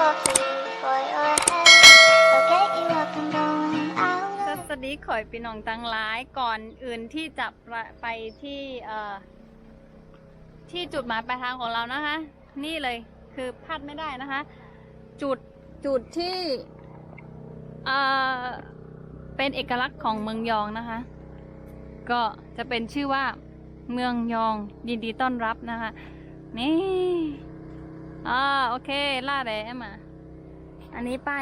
สวัสดีข่อยพี่น้องตังร้ายก่อนอื่นที่จะไปที่เอ่อที่จุดหมายปลายทางของเรานะคะ นี่เลยคือพลาดไม่ได้นะคะ จุดจุดที่เอ่อเป็นเอกลักษณ์ของเมืองยองนะคะ ก็จะเป็นชื่อว่าเมืองยองยินดีต้อนรับนะคะ นี่ อ่าโอเค ล่าแร้มาอันนี้ไป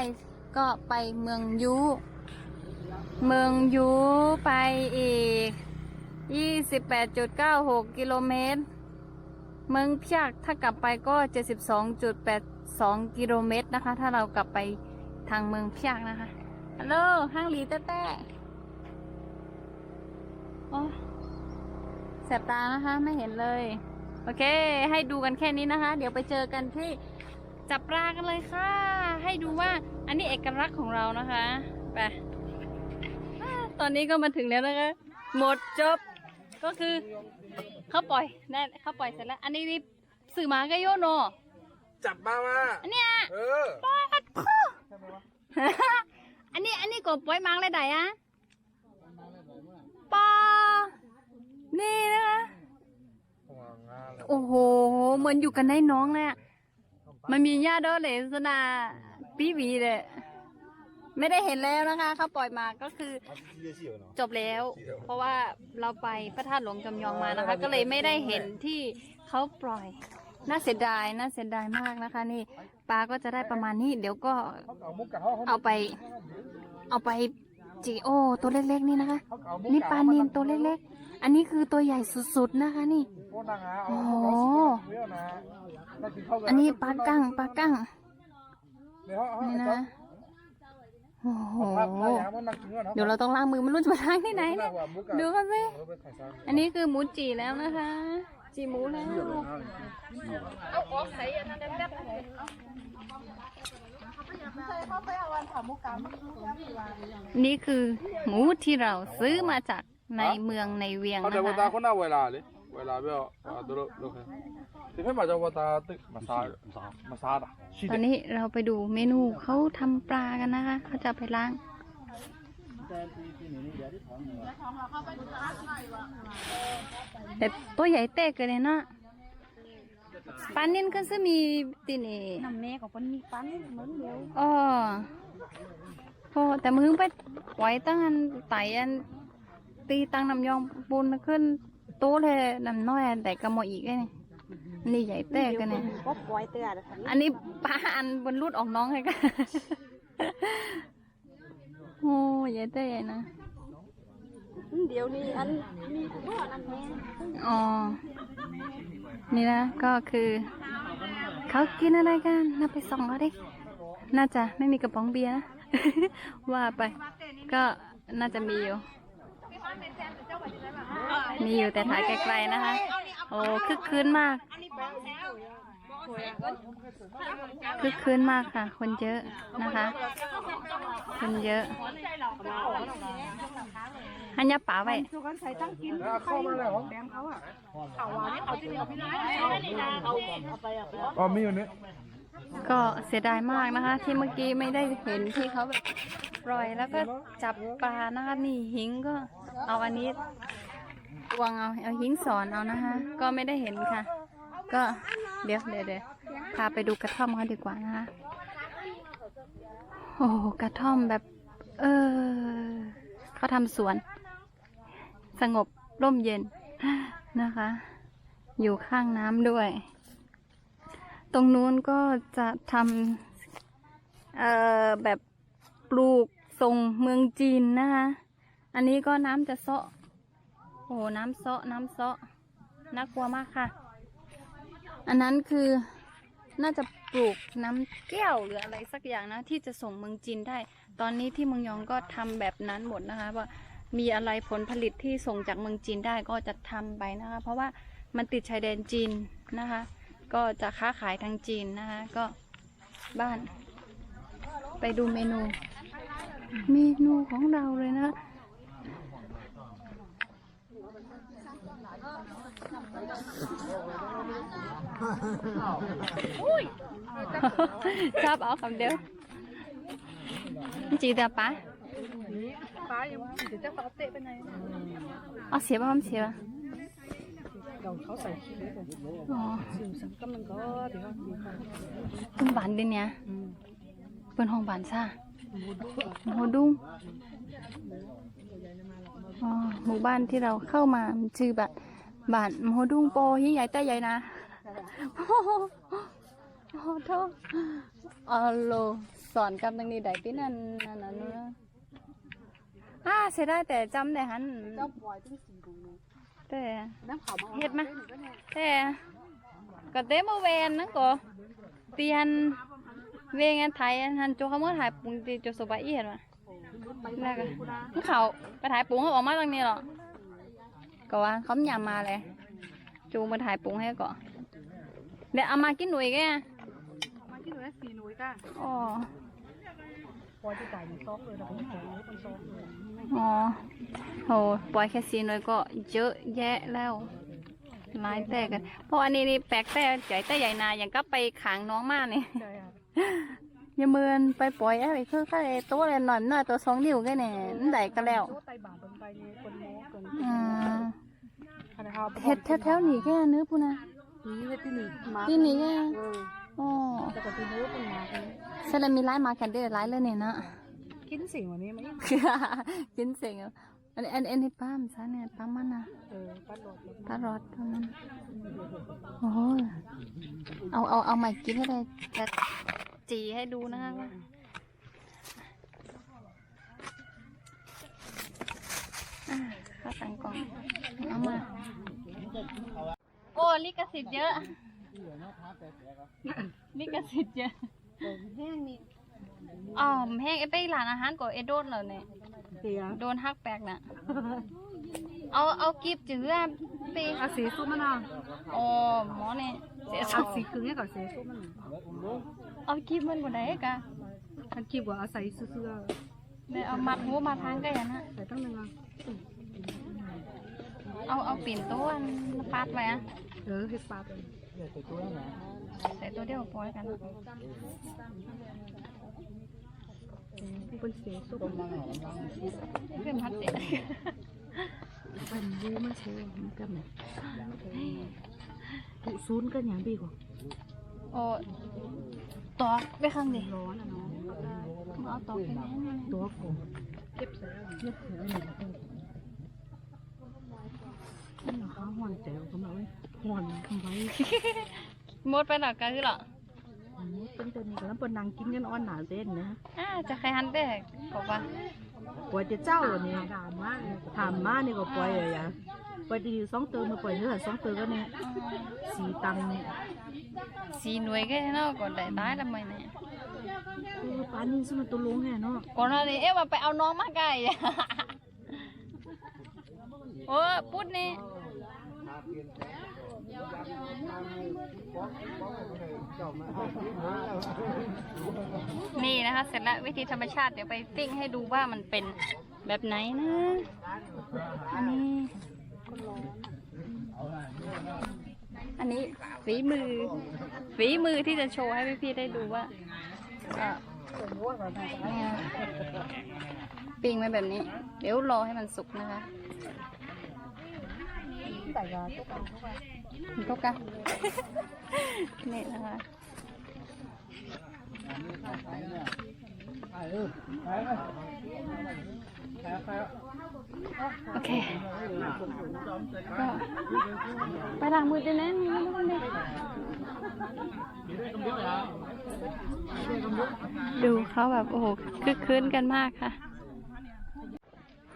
ก็ไปเมืองยูเมืองยูไปอีก 28.96 กิโลเมตร เมืองพียกถ้ากลับไปก็ 72.82 กิโลเมตรนะคะ ถ้าเรากลับไปทางเมืองพียกนะคะฮัลโหลห้างหลีแต้แต้โอ้แสบตานะคะ ไม่เห็นเลย โอเค ให้ดูกันแค่นี้นะคะ เดี๋ยวไปเจอกันที่จับปลากันเลยค่ะ ให้ดูว่าอันนี้เอกลักษณ์ของเรานะคะไปตอนนี้ก็มาถึงแล้วนะคะ หมดจบก็คือเขาปล่อยนั่นเขาปล่อยเสร็จแล้ว อันนี้นี่สื่อหมาก็โยโนจับมามาอันเนี้ยเออปัดคู่อันนี้อันนี้ก็ปล่อยมังเลยไดอะปอนี่นะคะ โอ้โห เหมือนอยู่กันได้น้องเลยอะมันมีญาติด้วยเลยสนาปีวีเลยไม่ได้เห็นแล้วนะคะเขาปล่อยมาก็คือจบแล้ว เพราะว่าเราไปพระธาตุหลวงจำยองมานะคะ ก็เลยไม่ได้เห็นที่เขาปล่อยน่าเสียดายน่าเสียดายมากนะคะ นี่ปลาก็จะได้ประมาณนี้ เดี๋ยวก็เอาไป เอาไปจีโอตัวเล็กๆนี่นะคะ นี่ปลานินตัวเล็กๆ อันนี้คือตัวใหญ่สุดๆนะคะนี่ โอ้โหอันนี้ปลากั้งปลากั้งนี่นะโอ้โหเดี๋ยวเราต้องล้างมือมันรู้จะมาล้างที่ไหนเนี่ยดูกันสิอันนี้คือหมูจีแล้วนะคะ จีหมูแล้วเอาออกใส่อันนั้นแป๊บนี่คือหมูที่เราซื้อมาจากในเมืองในเวียงเขานะจะว่าตาคะ คนน่าเวลาเลยเวลาเบี้ยวตัวโลกที่เพื่อนมาจะว่าตาตึกมาซามาซาดอะตอนนี้เราไปดูเมนูเขาทำปลากันนะคะเขาจะเอาไปล้างแต่ตัวใหญ่เตกเลยเนาะปลานินก็จะมีตีนี่น้ำแม่ของคนมีปั้นเหมือนเดียวอ๋อพอแต่มึงไปไหวตั้งอันไตอันตีตังน้ำยองปูนขึ้นโต๊ะเลยน้ำน้อยอันแต่กระโมอีกเลยนี่อันนี่ใหญ่เตกกันเนี่ยก็ปล่อยเตือนอันนี้ปลาอันบนรูดออกน้องให้กันโอ้ใหญ่เต้ใหญ่นะเดี๋ยวนี้อันมีบ้านอันแม่อ๋อ นี่นะก็คือ เขากินอะไรกันน่าไปส่องเขาดิ น่าจะไม่มีกระป๋องเบียร์นะ ว่าไป ก็น่าจะมีอยู่ มีอยู่แต่ถ่ายไกลๆนะคะ โอ้คึกคืนมาก คึกคืนมากค่ะ คนเยอะนะคะ คนเยอะหันยาป่าไว้สุกันใส่ตั้งกินเข้ามาแล้วแบงเขาอะเขาวานนี่เขาจะเอาพี่น้อยเอาเอาไปเอาไปอ๋อมีอยู่นี่ก็เสียดายมากนะคะ ที่เมื่อกี้ไม่ได้เห็นที่เขาแบบปล่อยแล้วก็จับปลานะคะนี่หิงก็เอาอันนี้ วางเอาเอาหิงสอนเอานะคะ ก็ไม่ได้เห็นค่ะ ก็เดี๋ยวเดี๋ยวเดี๋ยวพาไปดูกระท่อมกันดีกว่านะคะโอ้โหกระท่อมแบบ เออเขาทำสวน สงบร่มเย็นนะคะ อยู่ข้างน้ำด้วย ตรงนู้นก็จะทำเอ่อแบบปลูกทรงเมืองจีนนะคะ อันนี้ก็น้ำจะเซาะ โอ้โหน้ำเซาะน้ำเซาะน่ากลัวมากค่ะ อันนั้นคือน่าจะปลูกน้ำแก้วหรืออะไรสักอย่างนะ ที่จะส่งเมืองจีนได้ ตอนนี้ที่เมืองยองก็ทำแบบนั้นหมดนะคะว่ามีอะไรผลผลิตที่ส่งจากเมืองจีนได้ก็จะทำไปนะคะ เพราะว่ามันติดชายแดนจีนนะคะ ก็จะค้าขายทางจีนนะคะก็บ้าน ไปดูเมนู เมนูของเราเลยนะคะ แต่ ชอบเอาคำเดียวจีเดียวปะป้ายังเดี๋ยวจะฟ้าเตะไปไหนเอาเสียบ้างเสียบ้างเขาใส่ขี้เลยอ๋อสิวสังกำลังก็เดี๋ยวดีค่ะเป็นบานดนเนี่ยเป็นห้องบานซ่าโมดุงอ๋อหมู่บ้านที่เราเข้ามาชื่อแบบ บ้านโมดุงโปยิ่งใหญ่แต่ใหญ่นะโอ้โหโอ้โหโทษอ๋อโลสอนกำตังนี้ได้ที่นั่นนั่นนั่นนู่นนะอ่าเสียได้แต่จำได้หันเจ้าปล่อยตั้งสี่ดูนะแต่น้ำขาวมาเฮ็ดมาแต่ก็เต้มาเวนนะก็เตียนเวงันไทยอันหันโจเขาเมื่อถ่ายปุงตีโจสบายอีเห็นไหมแล้วก็มันเขาไปถ่ายปุงเขาออกมาตรงนี้หรอ ก็ว่าเขาหยามมาเลย จูมาถ่ายปุงให้ก่อนเดี๋ยวเอามากินหนุ่ยแกมาที่หนูได้สี่หน่วยก้าอ๋อปล่อยที่จ่ายในซอกเลยเราเป็นของเป็นซอกเลยอ๋อโหปล่อยแค่ซีหน่อยก็เยอะแยะแล้วหลายแต่กัน เพราะอันนี้นี่แปลกแต่ใหญ่แต่ใหญ่นาอย่างก็ไปขังน้องมากนี่ใช่ค่ะอย่าเมินไปปล่อยอะไรคือแค่ตัวเลยหน่อยหน่อยตัวสองนิ้วแค่เนี่ยนั่นได้ก็แล้ว โซ่ไตบาดเป็นไปเนี่ยคนโม้คนอืมคาราคาเห็ดแถวๆนี้แค่เนื้อพูนะนี่เฮ็ดที่นี่มาที่นี่แค่เอออ๋อแต่ก็ที่นู้นเป็นมาแสดงมีร้ายมาแคนเดอร์ร้ายเลยเนี่ยนะกินสิ่งวันนี้ไหมกินเสียงอะอันนี้อันนี้อันนี้ป้ามซะเนี่ยป้ามมันนะเออป้าโดดตารอดเท่านั้นโอ้ยเอาเอาเอาใหม่กินให้ได้จะจีให้ดูนะคะว่าอะ ข้าวตังกล่องเอามา โอ้ลิขสิทธิ์เยอะลิขสิทธิ์เยอะแห้งนี่อ๋อแห้งไอ้ไปหลานอาหารก็เอโดนแล้วเนี่ยเสียโดนฮักแปลกน่ะ เอาเอากีบจื้ออะไปอาสีส้มมันอะอ๋อหมอเนี่ยเสียอาสุดสีกึ่งให้กับสีส้มมันเอากีบมันบ่ได้กะมันคิดว่าอาศัยเสื้อเดี๋ยวเอามัดหัวมาทางก็อย่างนั้นใส่ตั้งนึงอะ เอาเอาปิ่นโต้อันปาดไว้อะเออเฮ็ดปลาเป็นใส่ตัวเดียวพอแล้วกันเป็นสีส้มมันเพื่อนพัดเด็ดเป็นรู้มันใช่มันกันไหนตุซูนกันอย่างดีกว่าโอ้ตอกไปข้างดิร้อนอะเนาะเอาตอกไปแน่นอนตัวผมเก็บใส่เก็บใส่หนึ่ งนี่เหรอคะห่อนแจ๋วเขาบอกว่าห่อนทำไมหมดไปหรอกกะคือหรอเป็นตัวนี้ก็แล้วเป็นนางกินกันอ่อนหนาเส้นนะอ่าจะใครหันได้บอกว่าปล่อยจะเจ้าเนี่ยถามมาถามมานี่ก็ปล่อยเลยอะปล่อยดีสองตัวมาปล่อยเนื้อสองตัวก็เนี่ยสีตังเนี่ยสีหน่วยก็เนาะก่อนได้ตายทำไมเนี่ยเออปลานี่สมันตัวลุงแน่เนาะก่อนหน้านี้เอ๊ะว่าไปเอาน้องมาไกล โอ้ปุ๊ดนี่นี่นะคะ เสร็จแล้ววิธีธรรมชาติเดี๋ยวไปปิ้งให้ดูว่ามันเป็นแบบไหนนะอันนี้อันนี้ฝีมือ ฝีมือที่จะโชว์ให้พี่ๆได้ดูว่าเนี่ยปิ้งไว้แบบนี้ เดี๋ยวรอให้มันสุกนะคะ ใส่ยาตัวกันเข้าไปมันก็กันนี่นะคะโอเคก็ไปล้างมือด้วยนะนี่ไม่ต้องเลยดูเขาแบบโอ้โหคึกคืนกันมากค่ะ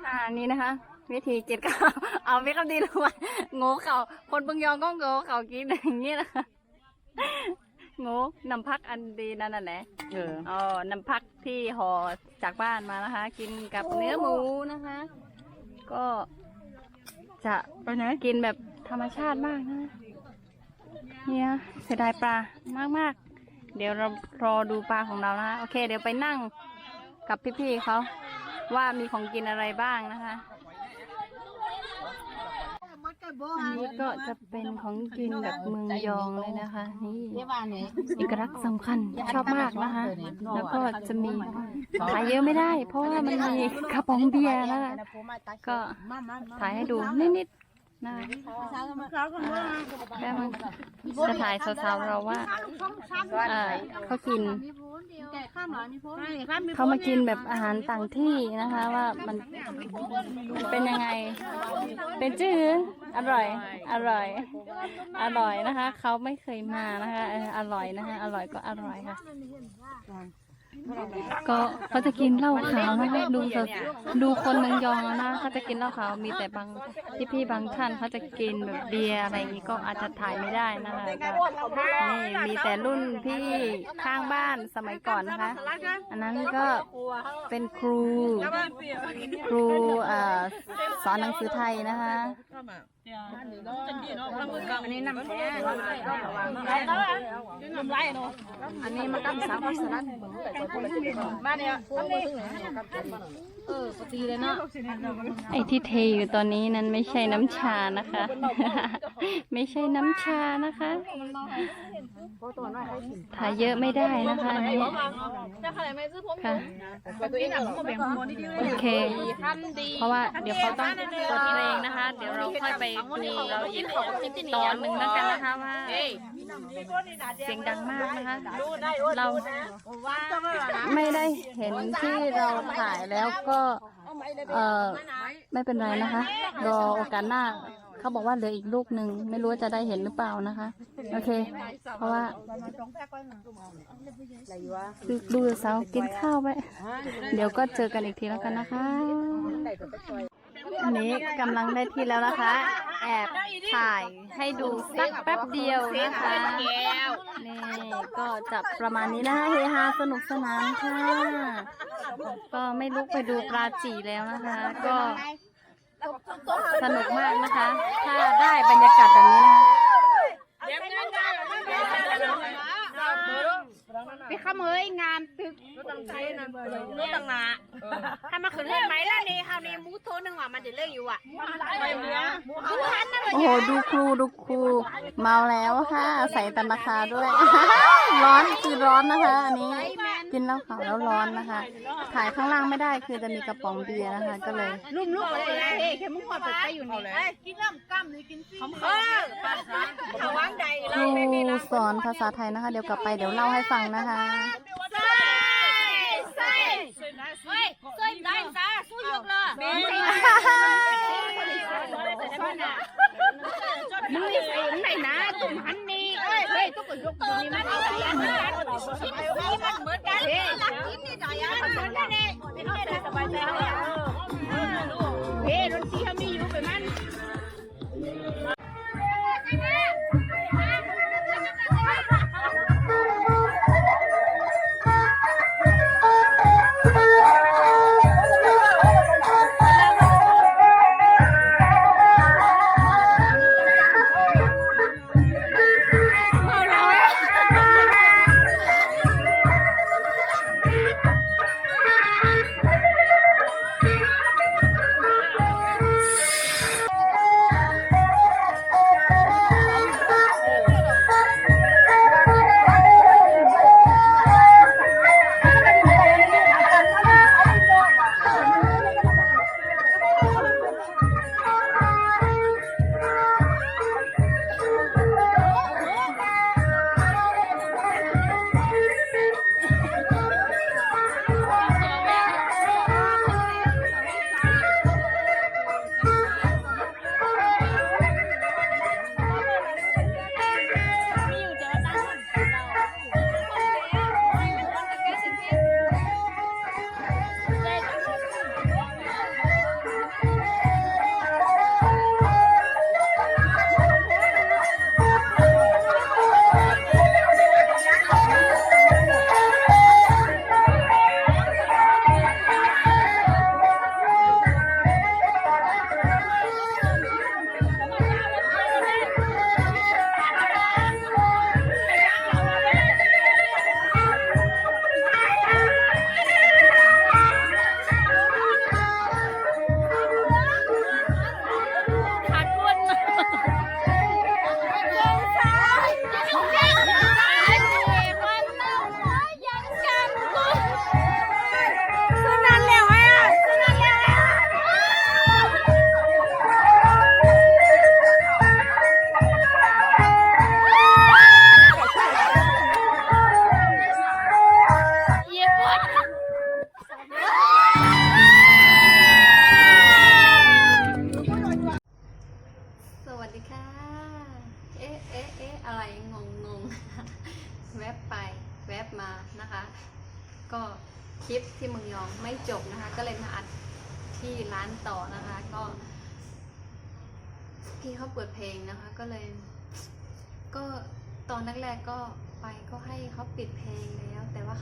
อ่านี่นะคะ วิธีกินข้าวเอาไม่คำดีลงมาโง่เขาคนเบึงยองก็โง่เขากินอย่างนี้นะคะโง่น้ำพักอันดีนั่นน่ะแหละเอออ๋อน้ำพักที่ห่อจากบ้านมานะคะ กินกับเนื้อหมูนะคะ ก็จะไปไหนกินแบบธรรมชาติมากนะเนี่ยเสียดายปลามากมากๆเดี๋ยวเรารอดูปลาของเรานะคะโอเค เดี๋ยวไปนั่งกับพี่ๆเขาว่ามีของกินอะไรบ้างนะคะมัดกัน อันนี้ก็จะเป็นของกินแบบเมืองยองเลยนะคะ นี่เอกลักษณ์สำคัญชอบมากนะคะ แล้วก็จะมีถ่ายเยอะไม่ได้ เพราะว่ามันมีกระป๋องเบียร์นะคะก็ถ่ายให้ดูนิดๆ นะคะแล้วมันจะถ่ายสาวๆเราว่าเอ่อเขากิน เขามากินแบบอาหารต่างที่นะคะว่ามันเป็นยังไง เป็นจื้ออร่อย อร่อย อร่อยนะคะ เขาไม่เคยมานะคะเอออร่อยนะคะ อร่อยก็อร่อยค่ะ ก็เขาจะกินเหล้าขาวนะคะดูสดดูคนเมืองยองนะเขาจะกินเหล้าขาวมีแต่บางพี่พี่ๆบางท่านเขาจะกินแบบเบียร์อะไรอย่างนี้ก็อาจจะถ่ายไม่ได้นะคะก็นี่มีแต่รุ่นพี่ข้างบ้านสมัยก่อนนะคะ อันนั้นก็เป็นครู ครูสอนหนังสือไทยนะคะอันนี้น้ำแท้อันนี้มันตั้งสามพันสลัดมาเนี่ยเออปกติเลยเนาะไอ้ที่เทอยู่ตอนนี้นั้นไม่ใช่น้ำชานะคะ ไม่ใช่น้ำชานะคะ ถ่ายเยอะไม่ได้นะคะอันนี้ค่ะโอเค เพราะว่าเดี๋ยวเขาต้องกดเพลงนะคะ เดี๋ยวเราค่อยไปดูเราอีกตอนหนึ่งแล้วกันนะคะว่าเสียงดังมากนะคะ เราไม่ได้เห็นที่เราถ่ายแล้วก็เออไม่เป็นไรนะคะ รอโอกาสหน้า เขาบอกว่าเหลืออีกลูกหนึ่งไม่รู้ว่าจะได้เห็นหรือเปล่านะคะ โอเค เพราะว่าดูดูสาวกินข้าวไปเดี๋ยวก็เจอกันอีกทีแล้วกันนะคะอันนี้กำลังได้ที่แล้วนะคะ แอบถ่ายให้ดูสักแป๊บเดียวนะคะนี่ก็จะประมาณนี้นะคะเฮฮาสนุกสนานค่ะ ก็ไม่ลุกไปดูปลาจีแล้วนะคะ ก็ สนุกมากนะคะ ถ้าได้บรรยากาศแบบนี้นะคะ พี่ขโมยงานตึกรถตังใจนะรถตังหนาถ้ามาขึ้นเล่นไหมล่ะนี่คราวนี้มูโทนึงว่ามันจะเลิกอยู่อะไปเมืองมูทันนะเลยโอ้โหดูครูดูครูเมาแล้วค่ะ ใส่ตันราคาด้วย ร้อนคือร้อนนะคะ อันนี้กินเหล้าขาวแล้วร้อนนะคะ ถ่ายข้างล่างไม่ได้คือจะมีกระป๋องเบียร์นะคะ ก็เลยลุ่มลูกอะไรนะเฮ้แค่มึงพอดไปอยู่นี่กินน้ำกั้มนี่กินซีเออถาวางใด ครู สอนภาษาไทยนะคะ เดี๋ยวกลับไปเดี๋ยวเล่าให้ฟังนะคะเฮ้ยใส่ได้จ้าสู้ยกเลยมึงนี่ใส่ไหนนะตุ่มหันนี่เอ้ยเฮ้ยต้องกดยกตัวนี้มันเอาไปเหมือนกัน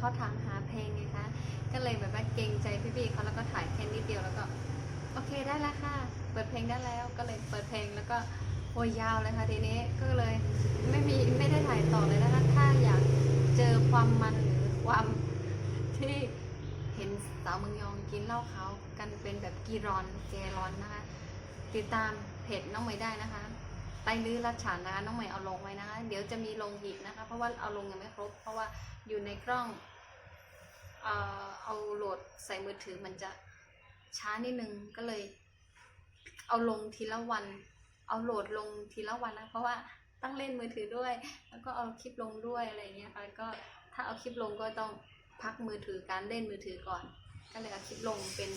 เขาถามหาเพลงไงคะ ก็เลยแบบว่าเกรงใจพี่ๆเขาแล้วก็ถ่ายแค่นิดเดียวแล้วก็โอเคได้แล้วค่ะ เปิดเพลงได้แล้วก็เลยเปิดเพลงแล้วก็โอยยาวเลยค่ะทีนี้ก็เลยไม่มีไม่ได้ถ่ายต่อเลยนะคะถ้าอยากเจอความมันหรือความที่เห็นสาวเมืองยองกินเหล้าเขากันเป็นแบบกีรอนแกรอนนะคะ ติดตามเพจน้องใหม่ได้นะคะ ไตลื้อรัดฉานนะคะน้องใหม่เอาลงไว้นะคะ เดี๋ยวจะมีลงอีกนะคะ เพราะว่าเอาลงยังไม่ครบ เพราะว่าอยู่ในกล้องเออเอาโหลดใส่มือถือมันจะช้านิดนึงก็เลย เอาลงทีละวัน เอาโหลดลงทีละวันนะเพราะว่าต้องเล่นมือถือด้วย แล้วก็เอาคลิปลงด้วยอะไรเงี้ยค่ะก็ถ้าเอาคลิปลงก็ต้องพักมือถือการเล่นมือถือก่อน ก็เลยเอาคลิปลงเป็น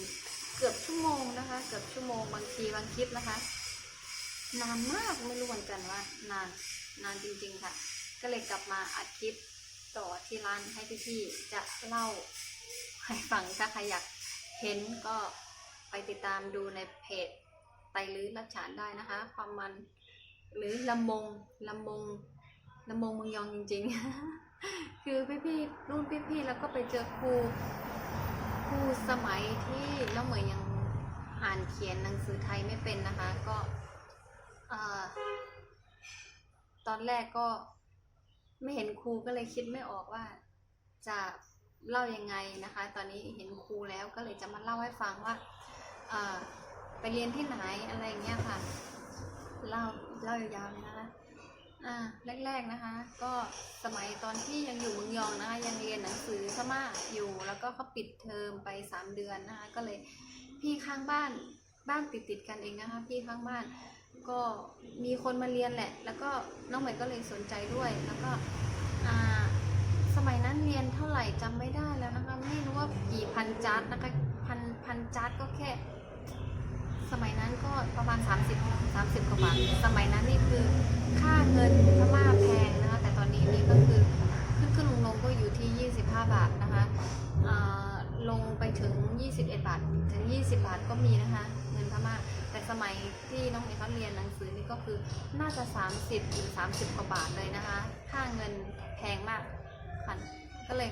เกือบชั่วโมงนะคะ เกือบชั่วโมงบางทีบางคลิปนะคะ นานมากไม่รู้เหมือนกันว่านานนานจริงๆค่ะ ก็เลยกลับมาอัดคลิปต่อที่ร้านให้พี่ๆจะเล่าให้ฟังถ้าใครอยากเห็นก็ไปติดตามดูในเพจไตลื้อรัชฉานได้นะคะ ความมันหรือลำมงลำมงลำมงมืองยองจริง ๆ คือพี่ๆรุ่นพี่ๆแล้วก็ไปเจอครูครูสมัยที่น้องเหมยยังอ่านเขียนหนังสือไทยไม่เป็นนะคะ ก็ ตอนแรกก็ไม่เห็นครูก็เลยคิดไม่ออกว่า จะเล่ายังไงนะคะ ตอนนี้เห็นครูแล้วก็เลยจะมาเล่าให้ฟังว่าไปเรียนที่ไหนอะไรเงี้ยค่ะ เล่าเล่ายาวๆเลยนะคะอ่าแรก ๆนะคะ ก็สมัยตอนที่ยังอยู่เมืองยองนะคะยังเรียนหนังสือพม่าอยู่ แล้วก็เขาปิดเทอมไปสามเดือนนะคะก็เลยพี่ข้างบ้านบ้านติดติดกันเองนะคะ พี่ข้างบ้าน ก็มีคนมาเรียนแหละ แล้วก็น้องใหม่ก็เลยสนใจด้วย แล้วก็สมัยนั้นเรียนเท่าไหร่จำไม่ได้แล้วนะคะ ไม่รู้ว่ากี่พันจาร์ดนะคะพันพันจาร์ดก็แค่ สมัยนั้นก็ประมาณ 30 30กว่าบาท สมัยนั้นนี่คือค่าเงินพม่าแพงนะคะ แต่ตอนนี้นี่ก็คือขึ้นขึ้นลงลงก็อยู่ที่ 25 บาทนะคะลงไปถึง 21 บาท ถึง 20 บาทก็มีนะคะ เงินพม่า แต่สมัยที่น้องเอกเขาเรียนหนังสือนี่ก็คือน่าจะ 30หรือ30 กว่าบาทเลยนะคะ ค่าเงินแพงมากค่ะก็เลย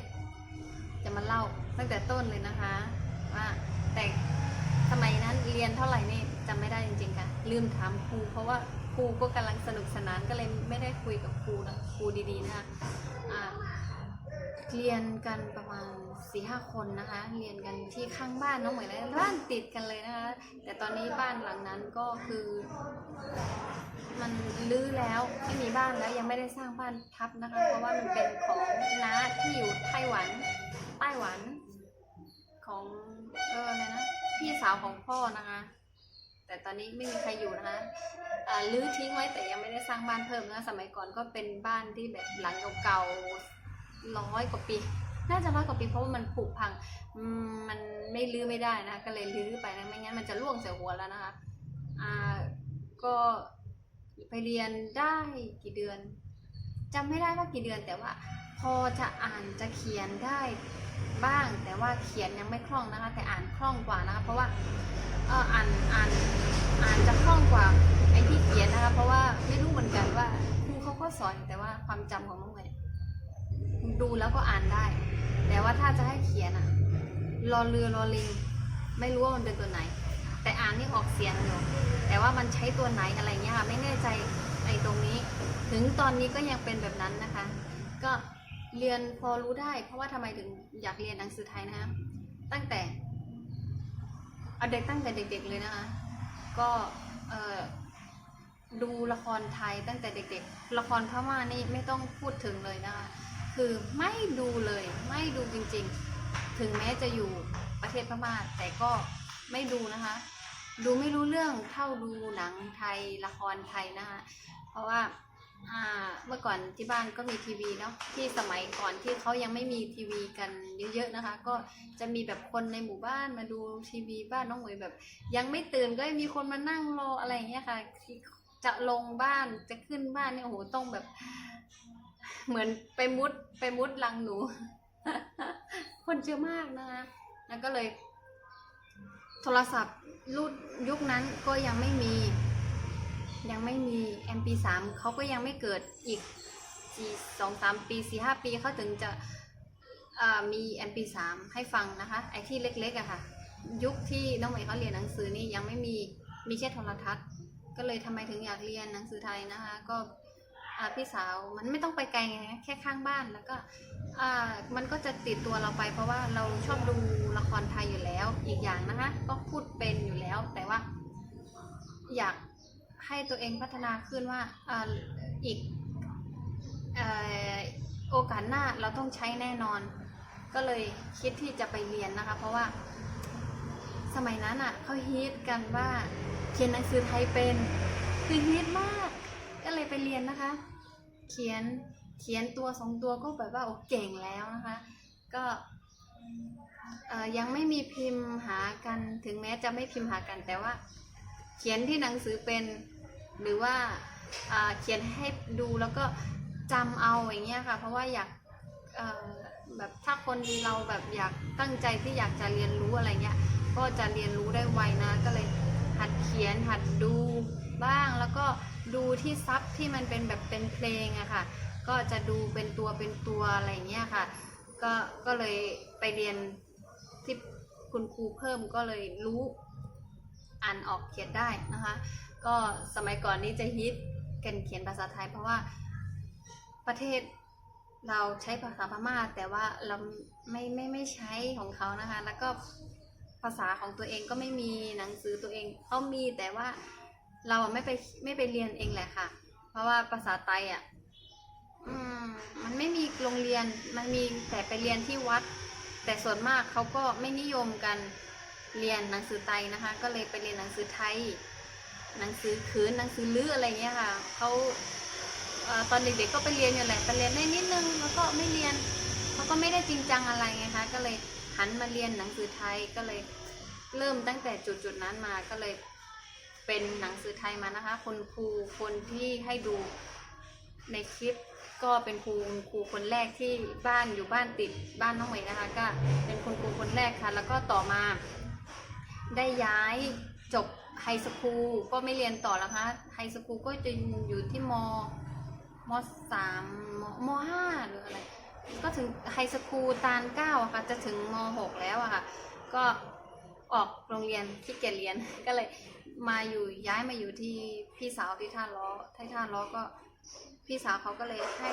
จะมาเล่าตั้งแต่ต้นเลยนะคะว่าแต่สมัยนั้นเรียนเท่าไหร่นี่จำไม่ได้จริงๆค่ะ ลืมถามครูเพราะว่าครูก็กำลังสนุกสนานก็เลยไม่ได้คุยกับครูนะครูดีๆนะคะอ่า เรียนกันประมาณสี่ห้าคนนะคะ เรียนกันที่ข้างบ้านน้องเหมยเลยบ้านติดกันเลยนะคะ แต่ตอนนี้บ้านหลังนั้นก็คือ มันลื้อแล้วไม่มีบ้านแล้วยังไม่ได้สร้างบ้านทับนะคะ เพราะว่ามันเป็นของน้าที่อยู่ไต้หวันไต้หวัน ของเอออะไรนะพี่สาวของพ่อนะคะ แต่ตอนนี้ไม่มีใครอยู่นะคะลื้อทิ้งไว้แต่ยังไม่ได้สร้างบ้านเพิ่มนะสมัยก่อนก็เป็นบ้านที่แบบหลังเก่าๆ ร้อยกว่าปี น่าจะร้อยกว่าปีเพราะว่ามันผุพังมันไม่ลื้อไม่ได้นะ ก็เลยลื้อไปนะไม่งั้นมันจะร่วงใส่หัวแล้วนะคะอ่าก็ไปเรียนได้กี่เดือนจำไม่ได้ว่ากี่เดือนแต่ว่า พอจะอ่านจะเขียนได้บ้าง แต่ว่าเขียนยังไม่คล่องนะคะ แต่อ่านคล่องกว่านะคะเพราะว่าเอออ่านอ่านอ่านจะคล่องกว่าไอ้ที่เขียนนะคะ เพราะว่าไม่รู้เหมือนกันว่าครูเขาก็สอนแต่ว่าความจำของน้องเมย ดูแล้วก็อ่านได้ แต่ว่าถ้าจะให้เขียนอะรอเรือรอลิง ไม่รู้ว่ามันเป็นตัวไหน แต่อ่านนี่ออกเสียงอยู่แต่ว่ามันใช้ตัวไหนอะไรเงี้ยค่ะไม่แน่ใจในตรงนี้ ถึงตอนนี้ก็ยังเป็นแบบนั้นนะคะ ก็เรียนพอรู้ได้ เพราะว่าทำไมถึงอยากเรียนหนังสือไทยนะคะตั้งแต่เอาเด็กตั้งแต่เด็ก ๆ เลยนะคะ ก็เออดูละครไทยตั้งแต่เด็ก ๆ ละครพม่านี่ไม่ต้องพูดถึงเลยนะคะ คือไม่ดูเลยไม่ดูจริงๆ ถึงแม้จะอยู่ประเทศพม่าแต่ก็ไม่ดูนะคะ ดูไม่รู้เรื่องเท่าดูหนังไทยละครไทยนะคะเพราะว่าเมื่อก่อนที่บ้านก็มีทีวีเนาะที่สมัยก่อนที่เขายังไม่มีทีวีกันเยอะๆนะคะ ก็จะมีแบบคนในหมู่บ้านมาดูทีวีบ้านน้องหมวยแบบ ยังไม่ตื่นก็มีคนมานั่งรออะไรอย่างเงี้ยค่ะจะลงบ้านจะขึ้นบ้านเนี่ยโอ้โหต้องแบบ เหมือนไปมุดไปมุดรังหนู คนเยอะมากนะคะแล้วก็เลย โทรศัพท์รุ่นยุคนั้นก็ยังไม่มี ยังไม่มี MP3 เขาก็ยังไม่เกิดอีกสี่สองสามปีสี่ห้าปีเขาถึงจะอ่ามี MP3 ให้ฟังนะคะ ไอ้ที่เล็กๆอะค่ะ ยุคที่น้องใหม่เขาเรียนหนังสือนี่ยังไม่มีมีแค่โทรทัศน์ ก็เลยทำไมถึงอยากเรียนหนังสือไทยนะคะ ก็ พี่สาวมันไม่ต้องไปไกลไงแค่ข้างบ้านแล้วก็มันก็จะติดตัวเราไป เพราะว่าเราชอบดูละครไทยอยู่แล้ว อีกอย่างนะคะก็พูดเป็นอยู่แล้ว แต่ว่า อยากให้ตัวเองพัฒนาขึ้นว่าอ,อีกออโอกาสหน้าเราต้องใช้แน่นอน ก็เลยคิดที่จะไปเรียนนะคะ เพราะว่า สมัยนั้นอะเขาฮิตกันว่าเขียนหนังสือไทยเป็นคือฮิตมาก ก็เลยไปเรียนนะคะ เขียนเขียนตัวสองตัวก็แบบว่าโอ้เก่งแล้วนะคะ ก็ยังไม่มีพิมพ์หากันถึงแม้จะไม่พิมพ์หากันแต่ว่า เขียนที่หนังสือเป็นหรือว่าเขียนให้ดูแล้วก็จำเอาอย่างเงี้ยค่ะ เพราะว่าอยากแบบถ้าคนเราแบบอยากตั้งใจที่อยากจะเรียนรู้อะไรเงี้ยก็จะเรียนรู้ได้ไวนะก็เลยหัดเขียนหัดดูบ้างแล้วก็ ดูที่ซับที่มันเป็นแบบเป็นเพลงอะค่ะ ก็จะดูเป็นตัวเป็นตัวอะไรเงี้ยค่ะ ก็ก็เลยไปเรียนที่คุณครูเพิ่มก็เลยรู้อ่านออกเขียนได้นะคะ ก็สมัยก่อนนี้จะฮิตกันเขียนภาษาไทย เพราะว่าประเทศเราใช้ภาษาพม่า แต่ว่าเราไม่ไม่ไม่ใช้ของเขานะคะ แล้วก็ภาษาของตัวเองก็ไม่มีหนังสือตัวเองเขามีแต่ว่า เราไม่ไปไม่ไปเรียนเองแหละค่ะ เพราะว่าภาษาไทยอะอืมมันไม่มีโรงเรียนมันมีแต่ไปเรียนที่วัด แต่ส่วนมากเขาก็ไม่นิยมกันเรียนหนังสือไทยนะคะ ก็เลยไปเรียนหนังสือไทย หนังสือขืนหนังสือลื้ออะไรเงี้ยค่ะเขาอตอนเด็กๆก็ไปเรียนอยู่แหละไปเรียนได้นิดนึงแล้วก็ไม่เรียนเขาก็ไม่ได้จริงจังอะไรไงคะก็เลยหันมาเรียนหนังสือไทยก็เลยเริ่มตั้งแต่จุดๆนั้นมาก็เลย เป็นหนังสือไทยมานะคะ คนครูคนที่ให้ดูในคลิปก็เป็นครูครูคนแรกที่บ้านอยู่บ้านติดบ้านน้องใหม่นะคะ ก็เป็นคุณครูคนแรกค่ะ แล้วก็ต่อมาได้ย้ายจบไฮสคูลก็ไม่เรียนต่อแล้วคะไฮสคูลก็จะอยู่ที่มมสามมห้าหรืออะไร ก็ถึงไฮสคูลตาลเก้าค่ะ จะถึงมหกแล้วอะค่ะ ก็ออกโรงเรียนที่เกียจเรียนก็เลย มาอยู่ย้ายมาอยู่ที่พี่สาวที่ท่าล้อที่ท่าล้อก็พี่สาวเขาก็เลยให้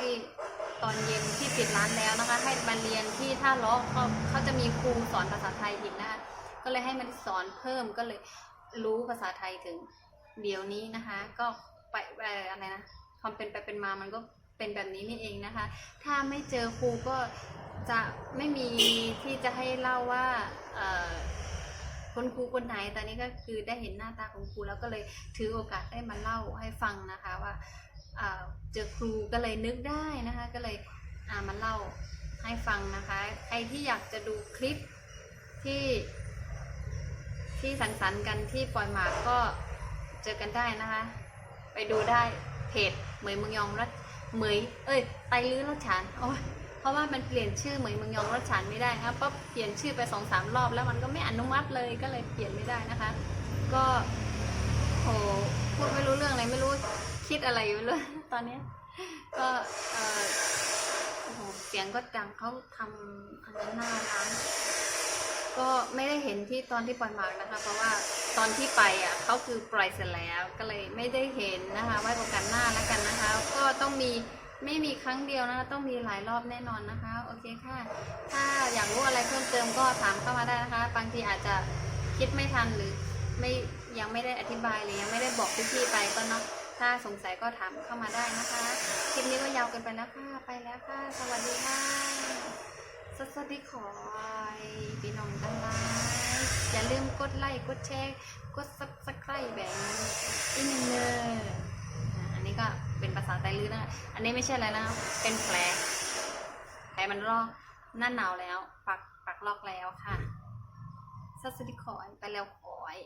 ตอนเย็นที่ปิดร้านแล้วนะคะ ให้มาเรียนที่ท่าล้อเขาเขาจะมีครูสอนภาษาไทยอีกนะคะก็เลยให้มันสอนเพิ่มก็เลยรู้ภาษาไทยถึงเดี๋ยวนี้นะคะ ก็ไปอะไรนะความเป็นไปเป็นมามันก็เป็นแบบนี้นี่เองนะคะ ถ้าไม่เจอครูก็จะไม่มีที่จะให้เล่าว่าเออ คุณครูคนไหนตอนนี้ก็คือได้เห็นหน้าตาของครูแล้วก็เลยถือโอกาสได้มาเล่าให้ฟังนะคะว่าเจอครูก็เลยนึกได้นะคะ ก็เลยามาเล่าให้ฟังนะคะใครที่อยากจะดูคลิปที่ที่สังสรรค์กันที่ปล่อยหมากก็เจอกันได้นะคะ ไปดูได้เพจเหมยมืองยองรัชเหมย เอ้ยไตลื้อรัชฉานโอ้ย เพราะว่ามันเปลี่ยนชื่อเหมยเมืองยองรัชฉานไม่ได้ครับปั๊บเปลี่ยนชื่อไปสองสามรอบแล้วมันก็ไม่อนุมัติเลยก็เลยเปลี่ยนไม่ได้นะคะ ก็โหพูดไม่รู้เรื่องอะไรไม่รู้คิดอะไรอยู่เลยตอนเนี้ยก็เออโอ้โหเสียงก็ดังเขาทำอันนั้นหน้าร้านก็ไม่ได้เห็นที่ตอนที่ปล่อยหมากนะคะ เพราะว่าตอนที่ไปอะเขาคือปล่อยเสร็จแล้วก็เลยไม่ได้เห็นนะคะ ไว้โอกาสหน้าแล้วกันนะคะ ก็ต้องมี ไม่มีครั้งเดียวนะต้องมีหลายรอบแน่นอนนะคะ โอเคค่ะ ถ้าอยากรู้อะไรเพิ่มเติมก็ถามเข้ามาได้นะคะ บางทีอาจจะคิดไม่ทันหรือไม่ยังไม่ได้อธิบายหรือยังไม่ได้บอกพี่ๆไปก็เนาะถ้าสงสัยก็ถามเข้ามาได้นะคะ คลิปนี้ก็ยาวเกินไปแล้วค่ะ ไปแล้วค่ะ สวัสดีค่ะ สวัสดีขอยพี่น้องทั้งหลายอย่าลืมกดไลค์ กดแชร์ กดซับสไครต์แบบนี้อีกหนึ่งเนอะอ่าอั นี้ก็เป็นภาษาไต้ลือนะอันนี้ไม่ใช่อะไรนะเป็นแผลแผลมันลอกหน้าหนาวแล้ว ปักปักลอกแล้วค่ะสัสดิคอยไปแล้วคอย